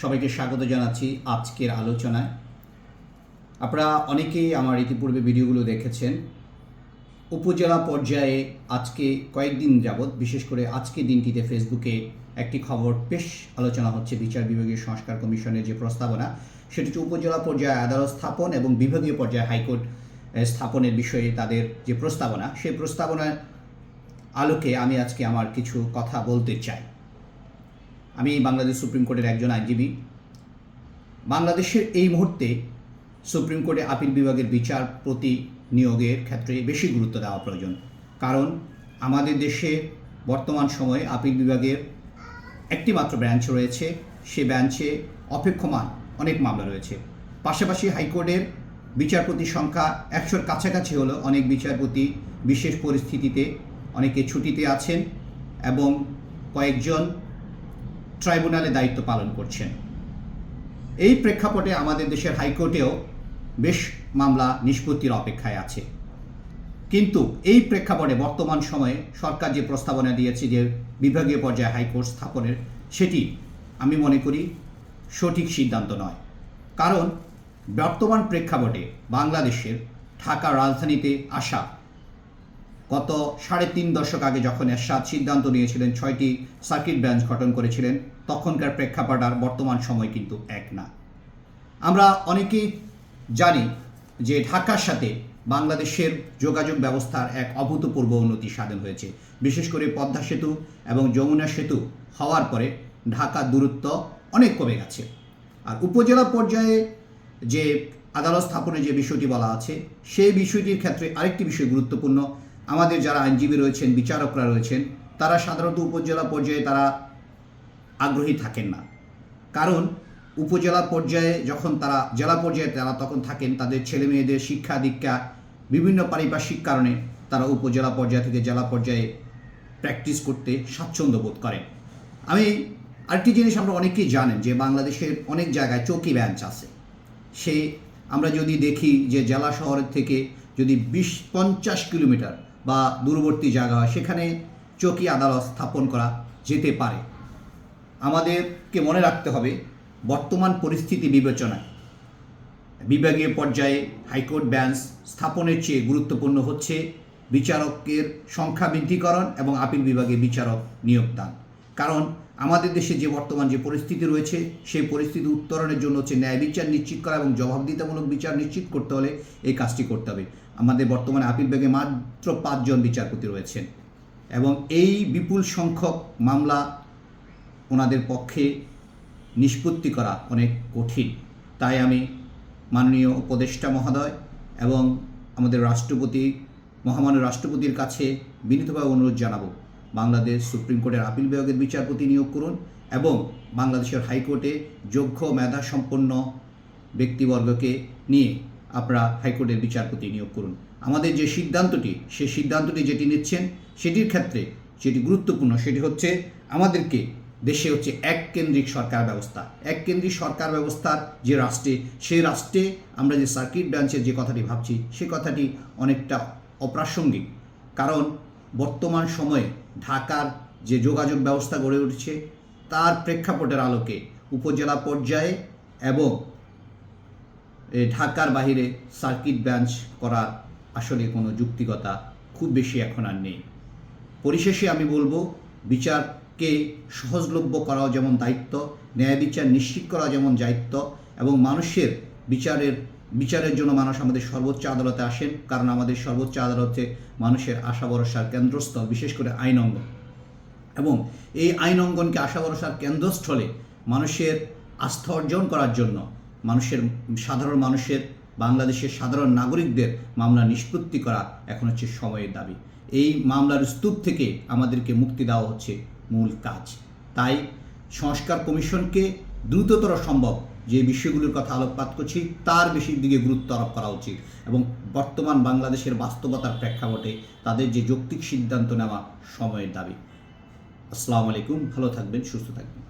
সবাইকে স্বাগত জানাচ্ছি আজকের আলোচনায়। আপনারা অনেকেই আমার ইতিপূর্বে ভিডিওগুলো দেখেছেন। উপজেলা পর্যায়ে আজকে কয়েকদিন যাবৎ, বিশেষ করে আজকে দিনটিতে ফেসবুকে একটি খবর বেশ আলোচনা হচ্ছে বিচার বিভাগীয় সংস্কার কমিশনের যে প্রস্তাবনা, সেটি হচ্ছে উপজেলা পর্যায়ে আদালত স্থাপন এবং বিভাগীয় পর্যায়ে হাইকোর্ট স্থাপনের বিষয়ে তাদের যে প্রস্তাবনা, সেই প্রস্তাবনার আলোকে আমি আজকে আমার কিছু কথা বলতে চাই। আমি বাংলাদেশ সুপ্রিম কোর্টের একজন আইনজীবী। বাংলাদেশের এই মুহূর্তে সুপ্রিম কোর্টে আপিল বিভাগের বিচার প্রতি নিয়োগের ক্ষেত্রে বেশি গুরুত্ব দেওয়া প্রয়োজন। কারণ আমাদের দেশে বর্তমান সময়ে আপিল বিভাগের একটি মাত্র ব্রাঞ্চ রয়েছে। সে ব্রাঞ্চে অপেক্ষমান অনেক মামলা রয়েছে। পাশাপাশি হাইকোর্টের বিচারপতি সংখ্যা একশোর কাছাকাছি হলো অনেক বিচারপতি বিশেষ পরিস্থিতিতে অনেকে ছুটিতে আছেন এবং কয়েকজন ট্রাইব্যুনালে দায়িত্ব পালন করছেন। এই প্রেক্ষাপটে আমাদের দেশের হাইকোর্টেও বেশ মামলা নিষ্পত্তির অপেক্ষায় আছে। কিন্তু এই প্রেক্ষাপটে বর্তমান সময়ে সরকার যে প্রস্তাবনা দিয়েছে যে বিভাগীয় পর্যায়ে হাইকোর্ট স্থাপনের, সেটি আমি মনে করি সঠিক সিদ্ধান্ত নয়। কারণ বর্তমান প্রেক্ষাপটে বাংলাদেশের ঢাকা রাজধানীতে আসা গত সাড়ে তিন দশক আগে যখন এরশাদ সিদ্ধান্ত নিয়েছিলেন ছয়টি সার্কিট বেঞ্চ গঠন করেছিলেন, তখনকার প্রেক্ষাপট আর বর্তমান সময় কিন্তু এক না। আমরা অনেকেই জানি যে ঢাকার সাথে বাংলাদেশের যোগাযোগ ব্যবস্থার এক অভূতপূর্ব উন্নতি সাধন হয়েছে। বিশেষ করে পদ্মা সেতু এবং যমুনা সেতু হওয়ার পরে ঢাকার দূরত্ব অনেক কমে গেছে। আর উপজেলা পর্যায়ে যে আদালত স্থাপনের যে বিষয়টি বলা আছে, সেই বিষয়টির ক্ষেত্রে আরেকটি বিষয় গুরুত্বপূর্ণ। আমাদের যারা আইনজীবী রয়েছেন, বিচারকরা রয়েছেন, তারা সাধারণত উপজেলা পর্যায়ে তারা আগ্রহী থাকেন না। কারণ উপজেলা পর্যায়ে যখন তারা, জেলা পর্যায়ে তারা তখন থাকেন, তাদের ছেলে মেয়েদের শিক্ষা দীক্ষা, বিভিন্ন পারিপার্শ্বিক কারণে তারা উপজেলা পর্যায় থেকে জেলা পর্যায়ে প্র্যাকটিস করতে স্বাচ্ছন্দ্য বোধ করেন। আমি আরেকটি জিনিস আমরা অনেকেই জানেন যে বাংলাদেশের অনেক জায়গায় চৌকি বেঞ্চ আছে। সে, আমরা যদি দেখি যে জেলা শহরের থেকে যদি বিশ পঞ্চাশ কিলোমিটার বা দূরবর্তী জায়গা হয় সেখানে চৌকি আদালত স্থাপন করা যেতে পারে। আমাদেরকে মনে রাখতে হবে, বর্তমান পরিস্থিতি বিবেচনায় বিভাগীয় পর্যায়ে হাইকোর্ট বেঞ্চ স্থাপনের চেয়ে গুরুত্বপূর্ণ হচ্ছে বিচারকের সংখ্যা বৃদ্ধিকরণ এবং আপিল বিভাগে বিচারক নিয়োগদান। কারণ আমাদের দেশে যে বর্তমান যে পরিস্থিতি রয়েছে, সেই পরিস্থিতি উত্তরণের জন্য হচ্ছে ন্যায় বিচার নিশ্চিত করা এবং জবাবদিহিতামূলক বিচার নিশ্চিত করতে হলে এই কাজটি করতে হবে। আমাদের বর্তমানে আপিল বিভাগে মাত্র পাঁচজন বিচারপতি রয়েছেন এবং এই বিপুল সংখ্যক মামলা ওনাদের পক্ষে নিষ্পত্তি করা অনেক কঠিন। তাই আমি মাননীয় উপদেষ্টা মহোদয় এবং আমাদের রাষ্ট্রপতি, মহামান্য রাষ্ট্রপতির কাছে বিনীতভাবে অনুরোধ জানাব বাংলাদেশ সুপ্রিম কোর্টের আপিল বিভাগের বিচারপতি নিয়োগ করুন এবং বাংলাদেশের হাইকোর্টে যোগ্য মেধা সম্পন্ন ব্যক্তিবর্গকে নিয়ে আপনারা হাইকোর্টের বিচারপতি নিয়োগ করুন। আমাদের যে সিদ্ধান্তটি, সেই সিদ্ধান্তটি যেটি নিচ্ছেন, সেটির ক্ষেত্রে যেটি গুরুত্বপূর্ণ, সেটি হচ্ছে আমাদেরকে দেশে হচ্ছে এক কেন্দ্রিক সরকার ব্যবস্থা। এক কেন্দ্রিক সরকার ব্যবস্থার যে রাষ্ট্রে, সেই রাষ্ট্রে আমরা যে সার্কিট ব্রাঞ্চের যে কথাটি ভাবছি, সে কথাটি অনেকটা অপ্রাসঙ্গিক। কারণ বর্তমান সময়ে ঢাকার যে যোগাযোগ ব্যবস্থা গড়ে উঠছে, তার প্রেক্ষাপটের আলোকে উপজেলা পর্যায়ে এবং ঢাকার বাইরে সার্কিট বেঞ্চ করার আসলে কোনো যুক্তিকতা খুব বেশি এখন আর নেই। পরিশেষে আমি বলব, বিচারকে সহজলভ্য করাও যেমন দায়িত্ব, ন্যায় বিচার নিশ্চিত করা যেমন দায়িত্ব এবং মানুষের বিচারের বিচারের জন্য মানুষ আমাদের সর্বোচ্চ আদালতে আসেন, কারণ আমাদের সর্বোচ্চ আদালতে মানুষের আশা ভরসার কেন্দ্রস্থল, বিশেষ করে আইন অঙ্গন। এবং এই আইন অঙ্গনকে আশা ভরসার কেন্দ্রস্থলে মানুষের আস্থা অর্জন করার জন্য মানুষের, সাধারণ মানুষের, বাংলাদেশের সাধারণ নাগরিকদের মামলা নিষ্পত্তি করা এখন হচ্ছে সময়ের দাবি। এই মামলার স্তূপ থেকে আমাদেরকে মুক্তি দেওয়া হচ্ছে মূল কাজ। তাই সংস্কার কমিশনকে দ্রুততর সম্ভব যে বিষয়গুলোর কথা আলোকপাত করছি, তার বেশি দিকে গুরুত্ব আরোপ করা উচিত। এবং বর্তমান বাংলাদেশের বাস্তবতার প্রেক্ষাপটে তাদের যে যৌক্তিক সিদ্ধান্ত নেওয়া সময়ের দাবি। আসসালামু আলাইকুম, ভালো থাকবেন, সুস্থ থাকবেন।